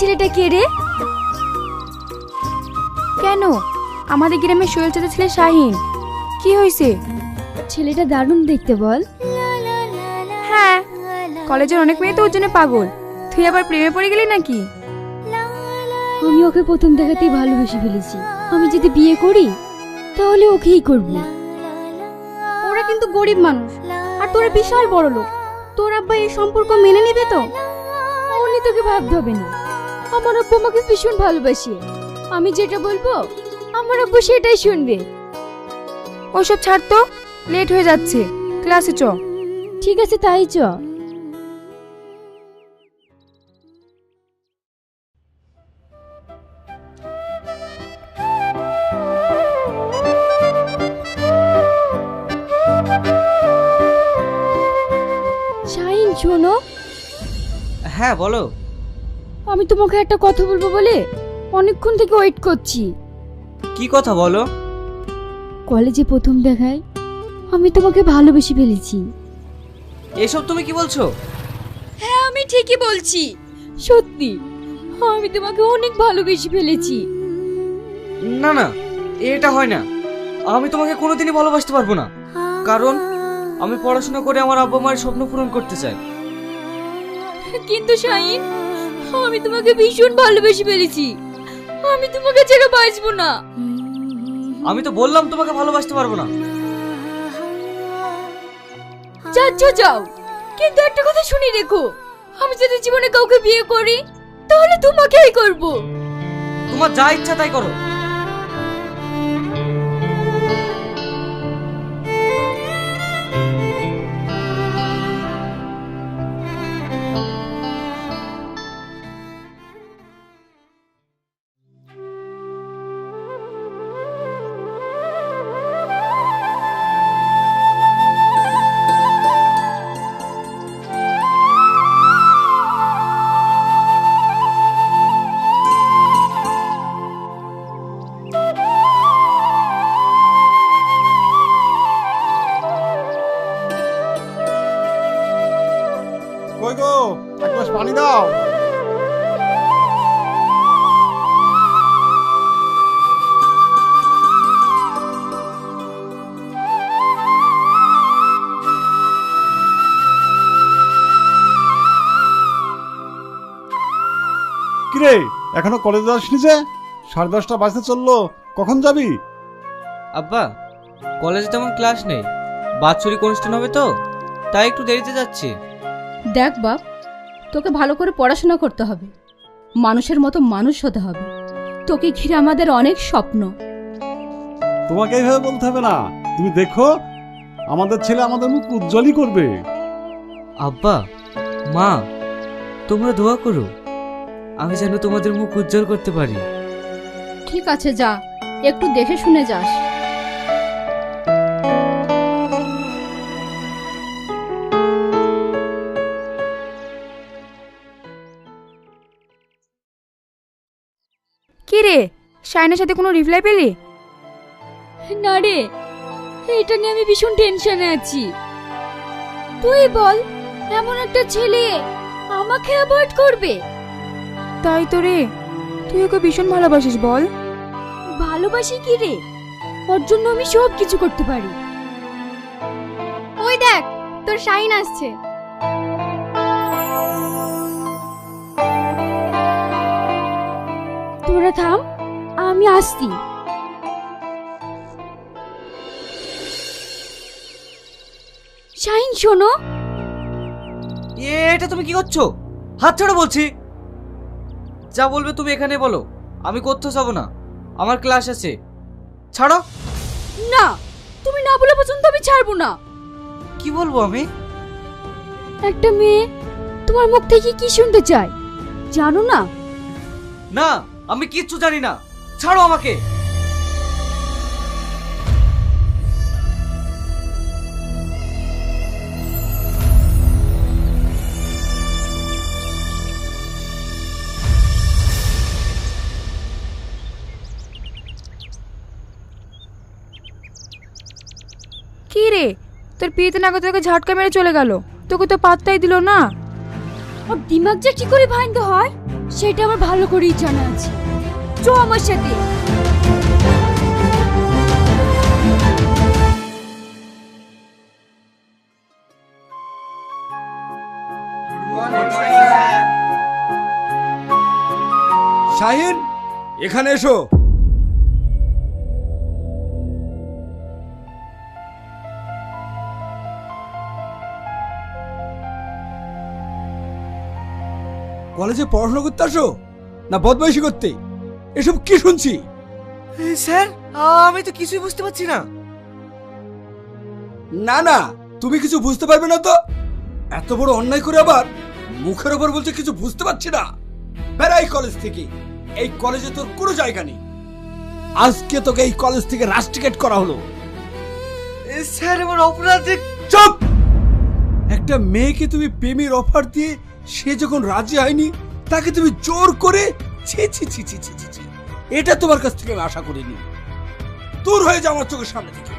ছেলেটা কে রে? কেন? আমাদের গ্রামের সোহেল চাচা ছেলে শাহিন। কি হয়েছে ছেলেটা দারুণ দেখতে বল। হ্যাঁ কলেজের অনেক মেয়ে তো ওর জন্য পাগল। তুই আবার প্রেমে পড়ে গেলি নাকি? আমি ওকে প্রথম দেখাতেই ভালোবেসে ফেলেছি। আমি যদি বিয়ে করি তাহলে ওকেই করব। ওরা কিন্তু গরিব মানুষ আর তোরা বিশাল বড় লোক তোর আব্বা এই সম্পর্ক মেনে নেবে তো? অন্য তোকে ভাবতে হবে না। আমার আব্বু আমাকে ভীষণ ভালোবাসে। আমি যেটা বলব আমার আব্বু সেটাই শুনবে। ওসব ছাড় তো লেট হয়ে যাচ্ছে। ক্লাসে চ। ঠিক আছে তাই চ। শাহিন শোনো। হ্যাঁ বলো। তোমাকে একটা কথা বলব বলে? অনেকক্ষণ থেকে ওয়েট করছি। কি কথা বলো? কলেজে প্রথম দেখায় আমি তোমাকে ভালোবেসে ফেলেছি। এসব তুমি কি বলছো? হ্যাঁ আমি ঠিকই বলছি। সত্যি আমি তোমাকে অনেক ভালোবেসে ফেলেছি। না না এটা হয় না। আমি তোমাকে কোনোদিনই ভালোবাসতে পারব না। কারণ আমি পড়াশোনা করে আমার আব্বা মায়ের স্বপ্ন পূরণ করতে চাই। কিন্তু শাহিন আমি তোমাকে ভীষণ ভালোবেসে ফেলেছি। আমি তোমাকে ছেড়ে বাঁচবো না। আমি তো বললাম তোমাকে ভালোবাসতে পারব না। যাচ্ছ যাও। কিন্তু একটা কথা শুনি রেখো। আমি যদি জীবনে কাউকে বিয়ে করি তাহলে তোমাকেই করব। তোমার যা ইচ্ছা তাই করো। পানি দাও। কিরে এখনও কলেজে আসনি যে? সাড়ে দশটা বাজতে চলল কখন যাবি? আব্বা কলেজে তেমন ক্লাস নেই। বাৎসরিক অনুষ্ঠান হবে তো তাই একটু দেরিতে যাচ্ছি। দেখ বাপ তোকে ভালো করে পড়াশোনা করতে হবে। মানুষের মতো মানুষ হতে হবে। তোকে ঘিরে আমাদের অনেক স্বপ্ন। তোমাকে এইভাবে বলতে হবে না। তুমি দেখো আমাদের ছেলে আমাদের মুখ উজ্জ্বলই করবে। আব্বা মা তোমরা দোয়া করো। আমি যেন তোমাদের মুখ উজ্জ্বল করতে পারি। ঠিক আছে যা। একটু দেখে শুনে যাস। কি রে? শাহিনের সাথে কোনো রিপ্লাই পেলি? না রে এটা নিয়ে আমি ভীষণ টেনশনে আছি। তুই বল এমন একটা ছেলে আমাকে অ্যাভয়েড করবে? তাই তো রে তুই ওকে ভীষণ ভালোবাসিস বল। ভালোবাসি কি রে? ওর জন্য আমি সব কিছু করতে পারি। ওই দেখ তোর শাইন আসছে। তোরা থাম আমি আসছি। শাইন শোনো। এ, এটা তুমি কি করছ? হাত ছাড়ো বলছি। যা বলবে তুমি এখানে বলো। আমি কোথাও যাব না আমার ক্লাস আছে। ছাড়ো। না তুমি না বলে পর্যন্ত আমি ছাড়বো না। কি বলব আমি? একটা মেয়ে তোমার মুখ থেকে কি শুনতে চায়? জানো না? না আমি কিচ্ছু জানি না। ছাড়ো আমাকে। কি রে? তোর পিয়েতে না তোকে ঝাটকা মেরে চলে গেল। তোকে তো পাত্তাই দিল না। ওর দিমাগ যে কি করে ভাঙতে হয়? সেটা আমার ভালো করেই জানা আছে। চো আমার সাথে। এখানে এসো। কলেজে পড়াশোনা করতে আসো? না বদমাইশি করতে? এসব কি শুনছি? স্যার আমি তো কিছুই বুঝতে পারছি না। না না তুমি কিছু বুঝতে পারবে না তো? এত বড় অন্যায় করে আবার মুখের ওপর বলছে কিছু বুঝতে পারছি না? বেড়াই কলেজ থেকে। এই কলেজে তোর কোনো জায়গা নেই। আজকে তোকে এই কলেজ থেকে রাস্টিকেট করা হলো। স্যার আমার অপরাধ চুপ! একটা মেয়েকে তুমি প্রেমের অফার দিয়ে সে যখন রাজি হয়নি তাকে তুমি জোর করে ছি ছি ছি ছি ছি ছি। এটা তোমার কাছ থেকে আমি আশা করিনি। দূর হয়ে যাও আমার চোখের সামনে থেকে।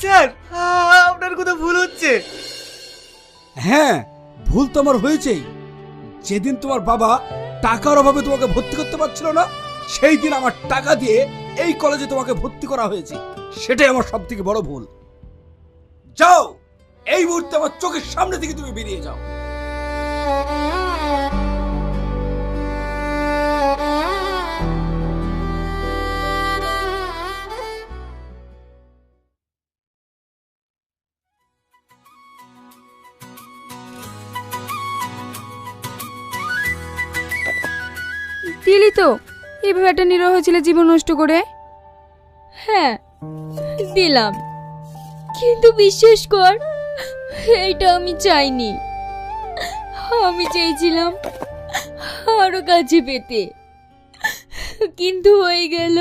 স্যার আপনার কোথাও ভুল হচ্ছে। হ্যাঁ ভুল তো আমার হয়েছেই। যেদিন তোমার বাবা টাকার অভাবে তোমাকে ভর্তি করতে পারছিল না সেই দিন আমার টাকা দিয়ে এই কলেজে তোমাকে ভর্তি করা হয়েছে। সেটাই আমার সব থেকে বড় ভুল। যাও এই মুহূর্তে আমার চোখের সামনে থেকে তুমি বেরিয়ে যাও। দিলি তো এইভাবে একটা নিরহ ছেলে জীবন নষ্ট করে। হ্যাঁ দিলাম। কিন্তু বিশ্বাস কর, এইটা আমি চাইনি। আমি চেয়েছিলাম আরও কাছে পেতে। কিন্তু হয়ে গেল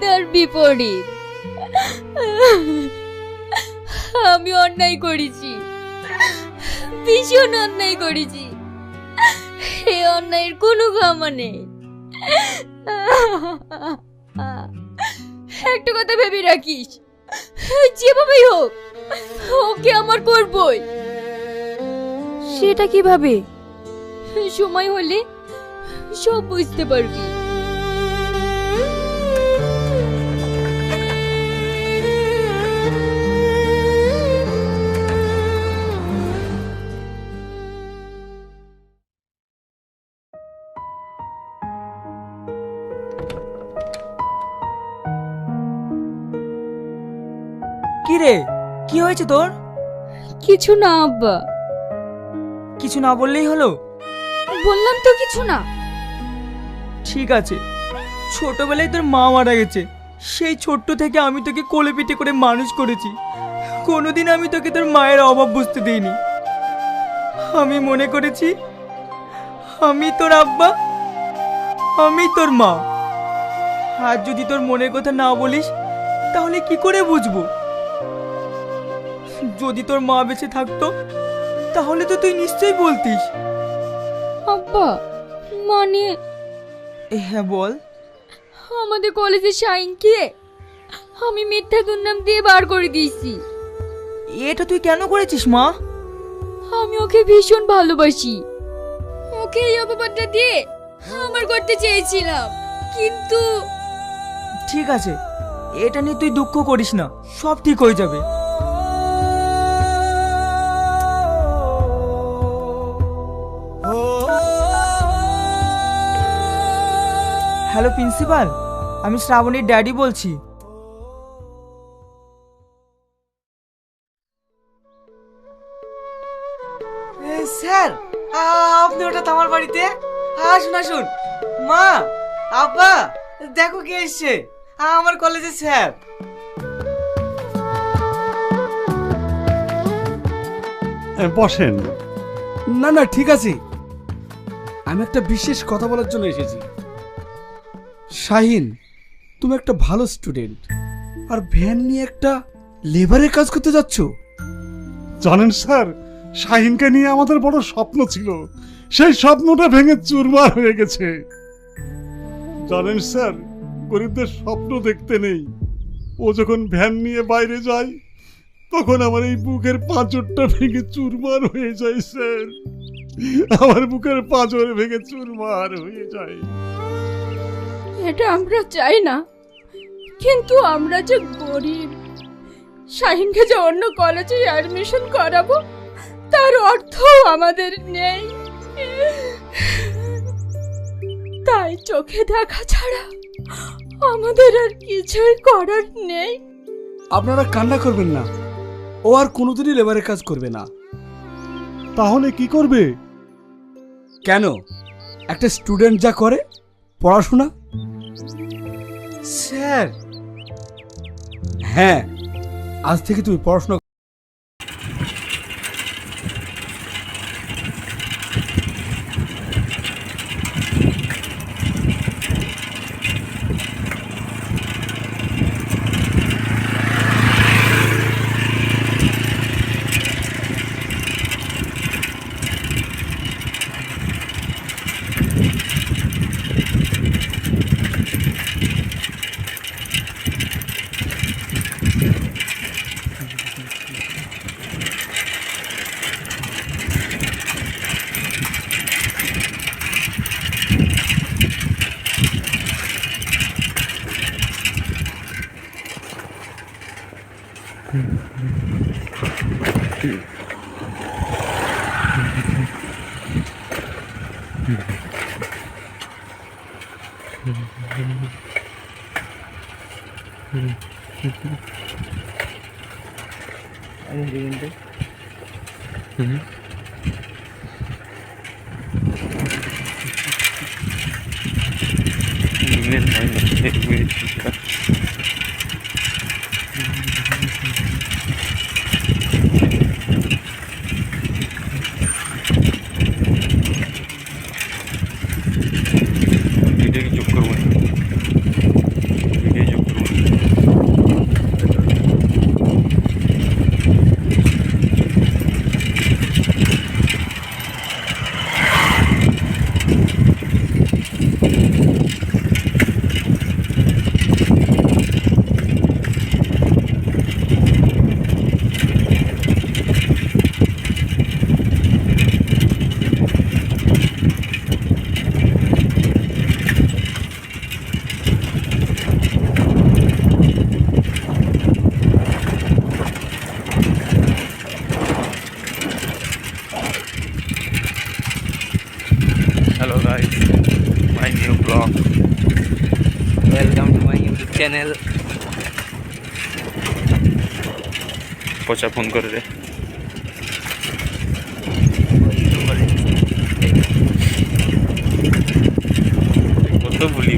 তার বিপরীত। আমি অন্যায় করেছি। ভীষণ অন্যায় করেছি। এই অন্যায়ের কোনো ক্ষমা নেই। একটা কথা ভেবে রাখিস। যেভাবেই হোক, ওকে আমার করবই। সেটা কীভাবে? সময় হলে সব বুঝতে পারবি। কি রে কি হয়েছে তোর? কিছু না আব্বা। কিছু না বললেই হলো? বললাম তো কিছু না। ঠিক আছে। ছোটবেলায় তোর মা মারা গেছে। সেই ছোট্ট থেকে আমি তোকে কোলে পিঠে করে মানুষ করেছি। কোনোদিন আমি তোকে তোর মায়ের অভাব বুঝতে দিইনি। আমি মনে করেছি আমি তোর আব্বা আমি তোর মা। আর যদি তোর মনের কথা না বলিস তাহলে কি করে বুঝব? যদি তোর মা বেঁচে থাকতো তাহলে তো তুই নিশ্চয়ই বলতিস। আব্বা মানে? হ্যাঁ বল। আমাদের কলেজের শাইনকে আমি মিথ্যা দুর্নাম দিয়ে বার করে দিয়েছি। এটা তুই কেন করেছিস মা? আমি ওকে ভীষণ ভালোবাসি। ওকে এই অপবাদটা দিয়ে আমার করতে চেয়েছিলাম কিন্তু ঠিক আছে এটা নিয়ে তুই দুঃখ করিস না সব ঠিক হয়ে যাবে। হ্যালো প্রিন্সিপাল আমি শ্রাবণীর ড্যাডি বলছি। স্যার আপনি ওটা আমার বাড়িতে? আসুন আসুন। মা আব্বা দেখো কে এসছে। আমার কলেজের স্যার। বসেন। না না ঠিক আছে। আমি একটা বিশেষ কথা বলার জন্য এসেছি। শাহিন, তুমি একটা ভালো স্টুডেন্ট আর ভ্যান নিয়ে একটা লেবারের কাজ করতে যাচ্ছ? জানেন স্যার, শাহিনকে নিয়ে আমাদের বড় স্বপ্ন ছিল। সেই স্বপ্নটা ভেঙে চুরমার হয়ে গেছে। জানেন স্যার, গরিবদের স্বপ্ন দেখতে নেই। ও যখন ভ্যান নিয়ে বাইরে যায়, তখন আমার এই বুকের পাঁচরটা ভেঙে চুরমার হয়ে যায়, স্যার। আমার বুকের পাঁজর ভেঙে চুরমার হয়ে যায়। এটা আমরা চাই না। কিন্তু আমরা যে গরিব, শাহিনকে যে অন্য কলেজে অ্যাডমিশন করাবো, তার অর্থ আমাদের নেই। তাই চোখে দেখা ছাড়া আমাদের আর কিছুই করার নেই। আপনারা কান্না করবেন না। ও আর কোনোদিনই লেবারের কাজ করবে না। তাহলে কি করবে? কেন? একটা স্টুডেন্ট যা করে, পড়াশোনা? স্যার। হ্যাঁ আজ থেকে তুমি পড়াশোনা Ano din ito? Mm-hmm. Hindi na tayo nag-wait. New blog. Welcome to my YouTube channel. পচা ফোন করে রে কত বলি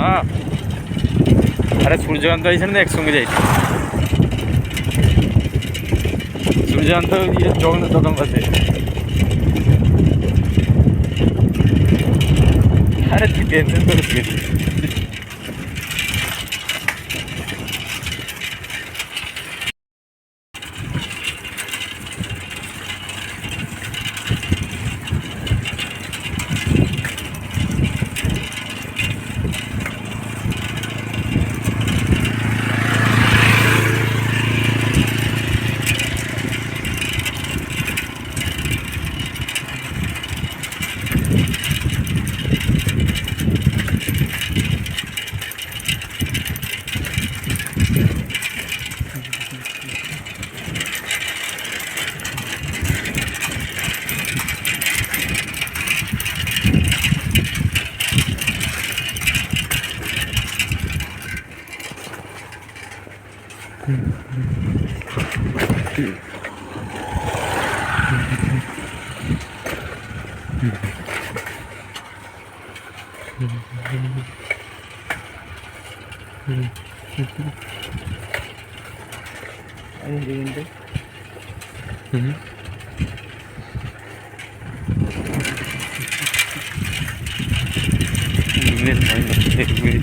হ্যাঁ আরে সূর্যকান্ত আইসেন না একসঙ্গে যাইছি ইয়ে জগন্নাথ দোকান পাশে আরে তুই টেনশন করে den neuen Regeln.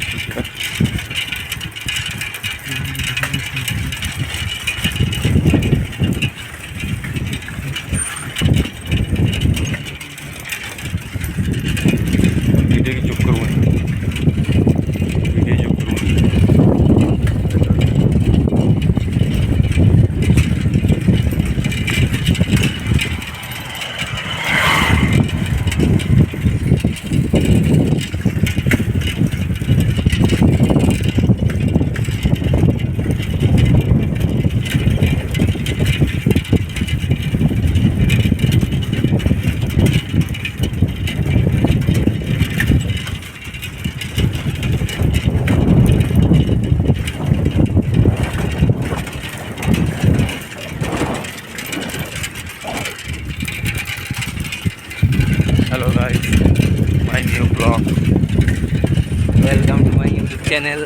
Channel.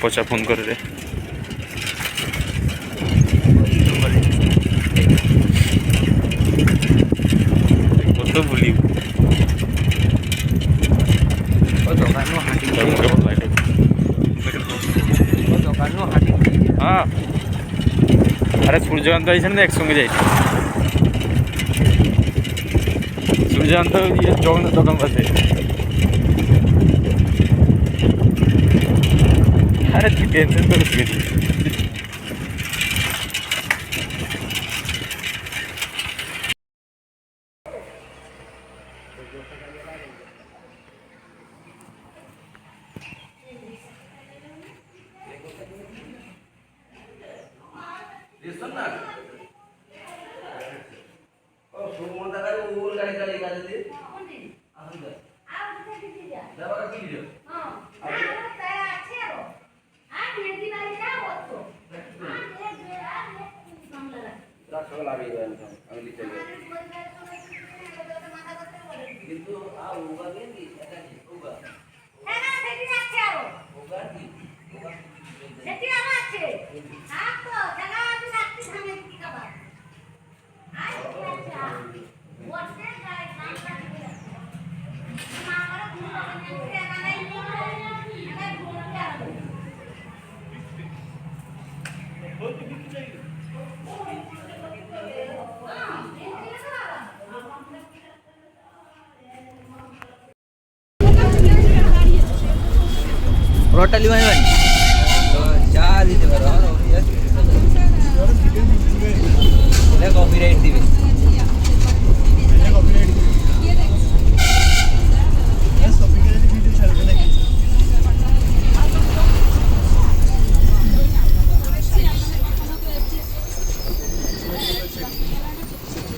পচা ফোন করে রে কত বলি? হ্যাঁ। আরে সূর্যকান্ত আইসে না একসঙ্গে যাই। সূর্যকান্ত জগন্নাথ দোকান পাশে। আরে তুই টেনশন করিস নি। রটালি মানে বাড়ি চা দিতে পারো কপিরাইট দিবে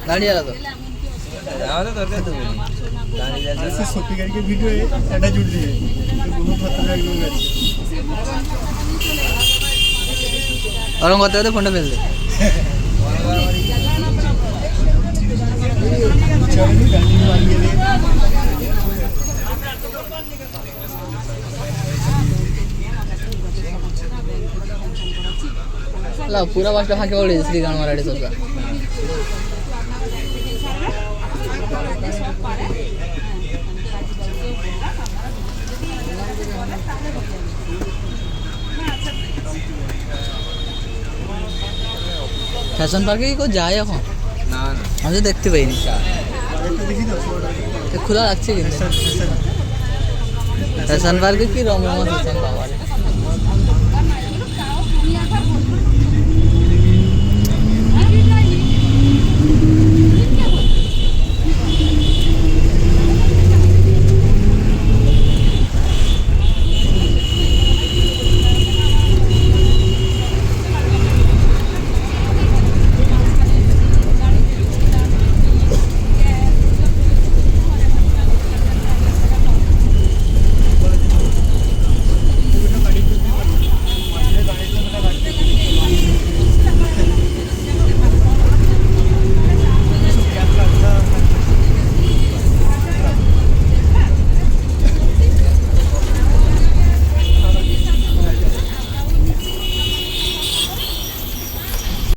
দাঁড়িয়ে গেল তো আমাদের দরকার তো বলি দাঁড়িয়ে গেল সত্যিকারকে ভিডিও একটা জুট দিয়ে বহু খতরনাক লোক আছে ওরকম করতে করতে ফোনটা ফেলবে চলনি গাড়ি মারিয়ে দিয়ে লাও পুরা বাসটা ফাঁকে ফ্যাশন পার্কে কি কেউ যায় এখন? না না। আমি তো দেখতে পাইনি। খোলা রাখছে কিন্তু। ফ্যাশন পার্কে কি রমরমা ফ্যাশন রে।